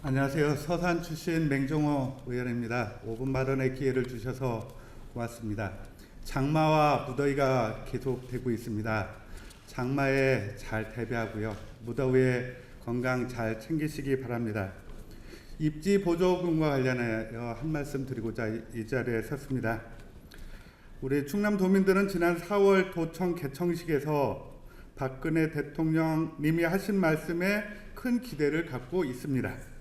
안녕하세요. 서산 출신 맹종호 의원입니다. 5분 발언의 기회를 주셔서 고맙습니다. 장마와 무더위가 계속되고 있습니다. 장마에 잘 대비하고요. 무더위에 건강 잘 챙기시기 바랍니다. 입지 보조금과 관련하여 한 말씀 드리고자 이- 이 자리에 섰습니다. 우리 충남 도민들은 지난 4월 도청 개청식에서 박근혜 대통령님이 하신 말씀에 큰 기대를 갖고 있습니다.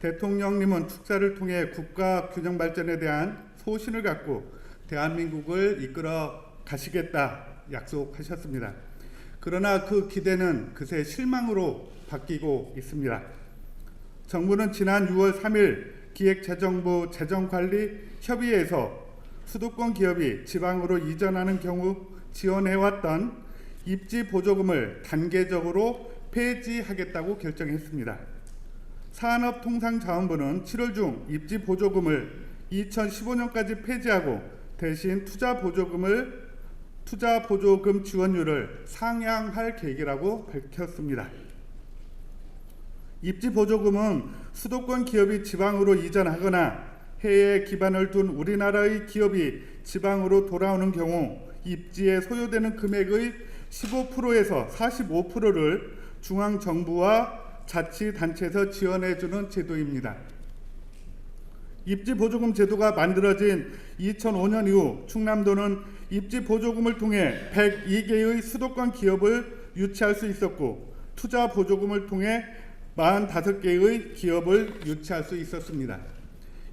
대통령님은 축사를 통해 국가 균형 발전에 대한 소신을 갖고 대한민국을 이끌어 가시겠다 약속하셨습니다. 그러나 그 기대는 그새 실망으로 바뀌고 있습니다. 정부는 지난 6월 3일 기획재정부 재정관리 협의회에서 수도권 기업이 지방으로 이전하는 경우 지원해왔던 입지 보조금을 단계적으로 폐지하겠다고 결정했습니다. 산업통상자원부는 7월 중 입지 보조금을 2015년까지 폐지하고 대신 투자 보조금을 투자 보조금 지원율을 상향할 계획이라고 밝혔습니다. 입지 보조금은 수도권 기업이 지방으로 이전하거나 해외에 기반을 둔 우리나라의 기업이 지방으로 돌아오는 경우 입지에 소요되는 금액의 15%에서 45%를 중앙 정부와 자치단체에서 지원해주는 제도입니다. 입지 보조금 제도가 만들어진 2005년 이후 충남도는 입지 보조금을 통해 102개의 수도권 기업을 유치할 수 있었고 투자 보조금을 통해 45개의 기업을 유치할 수 있었습니다.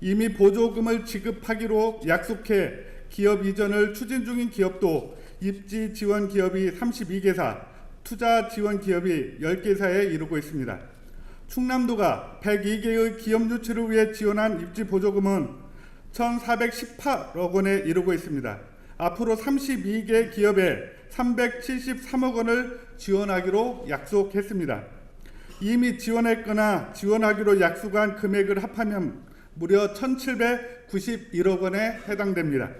이미 보조금을 지급하기로 약속해 기업 이전을 추진 중인 기업도 입지 지원 기업이 32개사, 투자 지원 기업이 10개사에 이르고 있습니다. 충남도가 102개의 기업 유치를 위해 지원한 입지 보조금은 1,418억 원에 이르고 있습니다. 앞으로 32개 기업에 373억 원을 지원하기로 약속했습니다. 이미 지원했거나 지원하기로 약속한 금액을 합하면 무려 1,791억 원에 해당됩니다.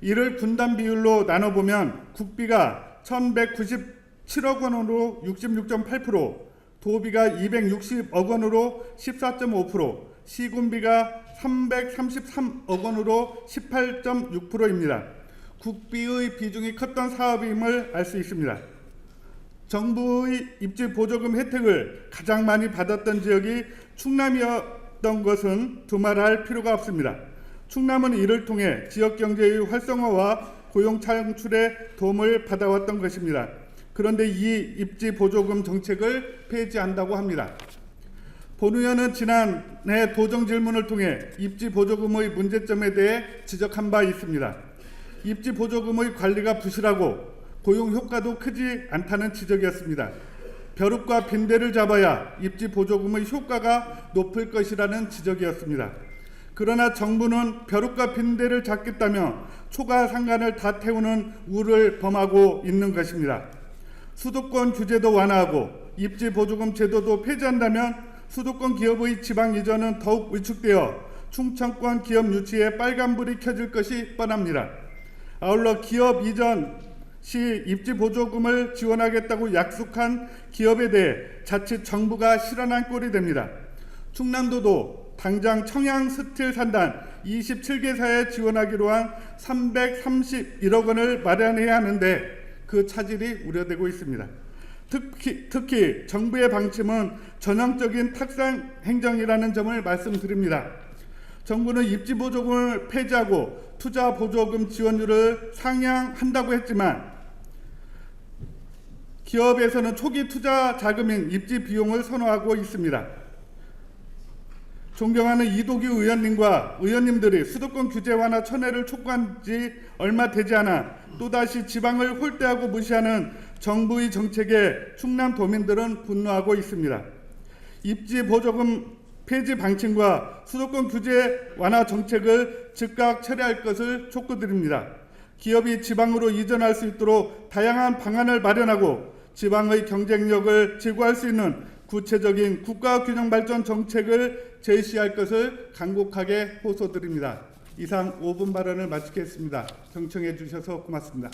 이를 분담 비율로 나눠보면 국비가 1,197억 원으로 66.8%, 도비가 260억 원으로 14.5%, 시군비가 333억 원으로 18.6%입니다. 국비의 비중이 컸던 사업임을 알 수 있습니다. 정부의 입지 보조금 혜택을 가장 많이 받았던 지역이 충남이었던 것은 두말할 필요가 없습니다. 충남은 이를 통해 지역 경제의 활성화와 고용 창출에 도움을 받아왔던 것입니다. 그런데 이 입지 보조금 정책을 폐지한다고 합니다. 본 의원은 지난해 도정 질문을 통해 입지 보조금의 문제점에 대해 지적한 바 있습니다. 입지 보조금의 관리가 부실하고 고용 효과도 크지 않다는 지적이었습니다. 벼룩과 빈대를 잡아야 입지 보조금의 효과가 높을 것이라는 지적이었습니다. 그러나 정부는 벼룩과 빈대를 잡겠다며 초과 상간을 다 태우는 우를 범하고 있는 것입니다. 수도권 규제도 완화하고 입지 보조금 제도도 폐지한다면 수도권 기업의 지방 이전은 더욱 위축되어 충청권 기업 유치에 빨간불이 켜질 것이 뻔합니다. 아울러 기업 이전 시 입지 보조금을 지원하겠다고 약속한 기업에 대해 자칫 정부가 실현한 꼴이 됩니다. 충남도도 당장 청양 스틸 산단 27개사에 지원하기로 한 331억 원을 마련해야 하는데 그 차질이 우려되고 있습니다. 특히, 특히 정부의 방침은 전형적인 탁상 행정이라는 점을 말씀드립니다. 정부는 입지 보조금을 폐지하고 투자 보조금 지원율을 상향한다고 했지만 기업에서는 초기 투자 자금인 입지 비용을 선호하고 있습니다. 존경하는 이도규 의원님과 의원님들이 수도권 규제 완화 천회를 촉구한 지 얼마 되지 않아 또다시 지방을 홀대하고 무시하는 정부의 정책에 충남 도민들은 분노하고 있습니다. 입지 보조금 폐지 방침과 수도권 규제 완화 정책을 즉각 처리할 것을 촉구드립니다. 기업이 지방으로 이전할 수 있도록 다양한 방안을 마련하고 지방의 경쟁력을 제고할 수 있는 구체적인 국가 균형 발전 정책을 제시할 것을 간곡하게 호소드립니다. 이상 5분 발언을 마치겠습니다. 경청해 주셔서 고맙습니다.